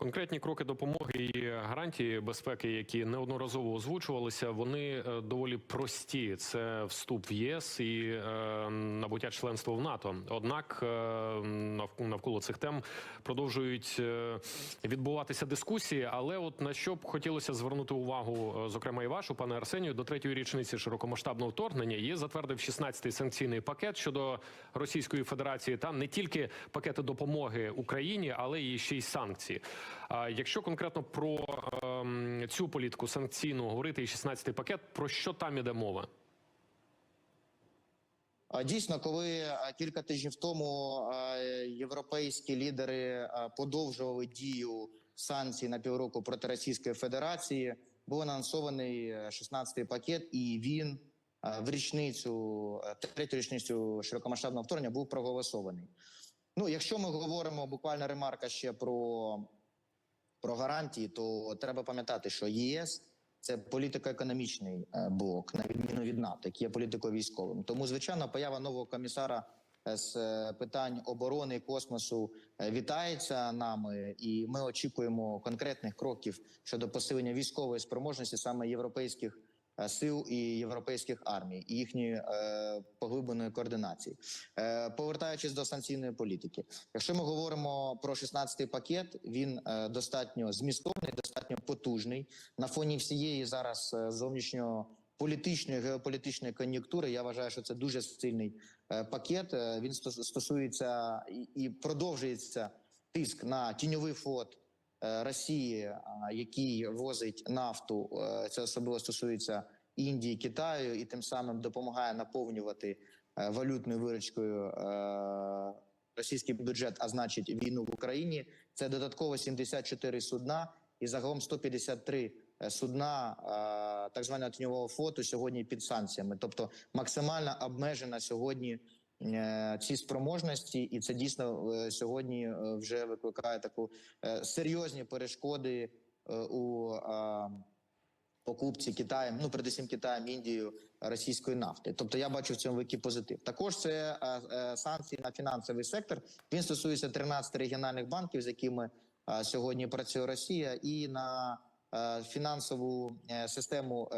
Конкретні кроки допомоги і гарантії безпеки, які неодноразово озвучувалися, вони е, доволі прості. Це вступ в ЄС і е, набуття членства в НАТО. Однак е, навколо цих тем продовжують е, відбуватися дискусії. Але от на що б хотілося звернути увагу, е, зокрема і вашу, пане Арсенію, до третьої річниці широкомасштабного вторгнення є затвердив 16-й санкційний пакет щодо Російської Федерації та не тільки пакети допомоги Україні, але і ще й санкції. А якщо конкретно про ем, цю політику санкційну говорити і 16-й пакет, про що там іде мова? Дійсно, коли кілька тижнів тому європейські лідери подовжували дію санкцій на півроку проти Російської Федерації, був анонсований е, 16-й пакет, і він в річницю е, третю річницю широкомасштабного вторгнення був проголосований. Ну, якщо ми говоримо буквально ремарка ще про, про гарантії, то треба пам'ятати, що ЄС це політико-економічний е, блок, на відміну від НАТО, який є політико-військовим. Тому, звичайно, поява нового комісара е, з е, питань оборони космосу вітається нами, і ми очікуємо конкретних кроків щодо посилення військової спроможності саме європейських сил і європейських армій і їхньої е, поглибленої координації. Е, повертаючись до санкційної політики, якщо ми говоримо про 16-й пакет, він е, достатньо змістовний, достатньо потужний на фоні всієї зараз е, зовнішнього. Політичної геополітичної кон'юнктури я вважаю, що це дуже сильний е, пакет. Е, Він стосується і, продовжується тиск на тіньовий флот е, Росії, а, який возить нафту. Е, Це особливо стосується Індії, Китаю, і тим самим допомагає наповнювати е, валютною виручкою е, російський бюджет, а значить війну в Україні. Це додатково 74 судна і загалом 153 е, судна е, так званого тіньового флоту сьогодні під санкціями, тобто максимально обмежена сьогодні. Е, Ці спроможності, і це дійсно е, сьогодні е, вже викликає таку серйозні перешкоди у покупці Китаєм, ну передусім Китаєм, Індією російської нафти. Тобто я бачу в цьому великий позитив. Також це санкції на фінансовий сектор. Він стосується 13 регіональних банків, з якими сьогодні працює Росія, і на фінансову систему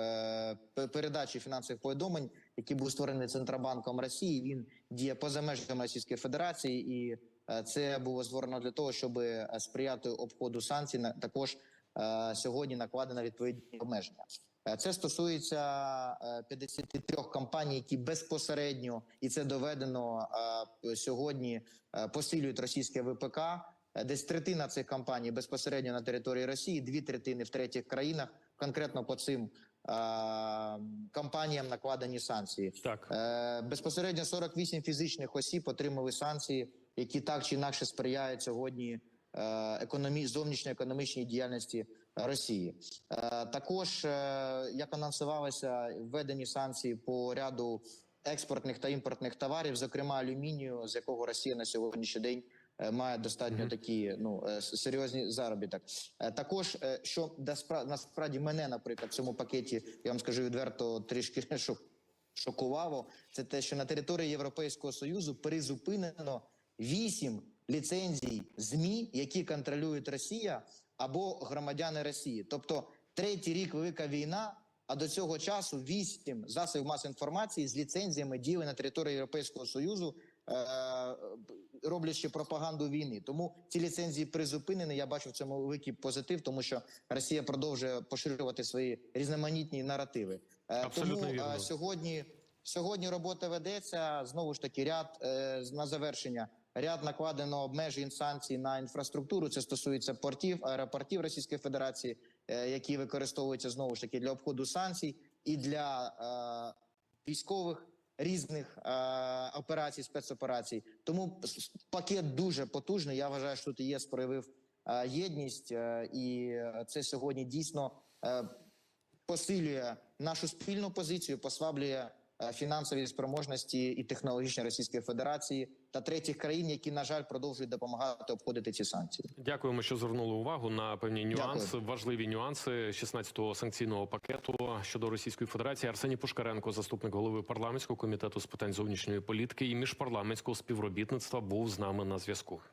передачі фінансових повідомлень, який був створений Центробанком Росії. Він діє поза межами Російської Федерації, і е, це було створено для того, щоб е, сприяти обходу санкцій. Також е, сьогодні накладено відповідні обмеження. Це стосується е, 53 компаній, які безпосередньо і це доведено сьогодні. Посилюють російське ВПК. Десь третина цих компаній безпосередньо на території Росії, дві третини в третіх країнах. Конкретно по цим компаніям накладені санкції. Так. Е, безпосередньо 48 фізичних осіб отримали санкції, які так чи інакше сприяють сьогодні е, економі... зовнішньоекономічній діяльності Росії. Е, також, е, як анонсувалося, введені санкції по ряду експортних та імпортних товарів, зокрема алюмінію, з якого Росія на сьогоднішній день. Е, Має достатньо такі ну е, серйозні заробіток. Е, Також що наспра- насправді мене, наприклад, в цьому пакеті я вам скажу відверто трішки шок- шокувало, це те, що на території Європейського союзу призупинено вісім ліцензій змі, які контролюють Росія або громадяни Росії. Тобто третій рік велика війна. А до цього часу вісім засобів масової інформації з ліцензіями діяли на території Європейського союзу, роблячи пропаганду війни. Тому ці ліцензії призупинені. Я бачу в цьому великий позитив, тому що Росія продовжує поширювати свої різноманітні наративи. Е, Абсолютно тому вірно. е, сьогодні сьогодні робота ведеться знову ж таки. Ряд е, на завершення. Ряд накладено обмежень санкцій на інфраструктуру. Це стосується портів, аеропортів Російської Федерації, е, які використовуються знову ж таки для обходу санкцій і для е, військових різних е, операцій, спецоперацій. Тому пакет дуже потужний. Я вважаю, що тут ЄС проявив е, єдність, е, і це сьогодні дійсно е, посилює нашу спільну позицію, послаблює е, фінансові спроможності і технологічні Російської Федерації та третіх країн, які на жаль продовжують допомагати обходити ці санкції. Дякуємо, що звернули увагу на певні нюанси, Дякую. важливі нюанси 16-го санкційного пакету щодо Російської Федерації. Арсеній Пушкаренко, заступник голови парламентського комітету з питань зовнішньої політики і міжпарламентського співробітництва, був з нами на зв'язку.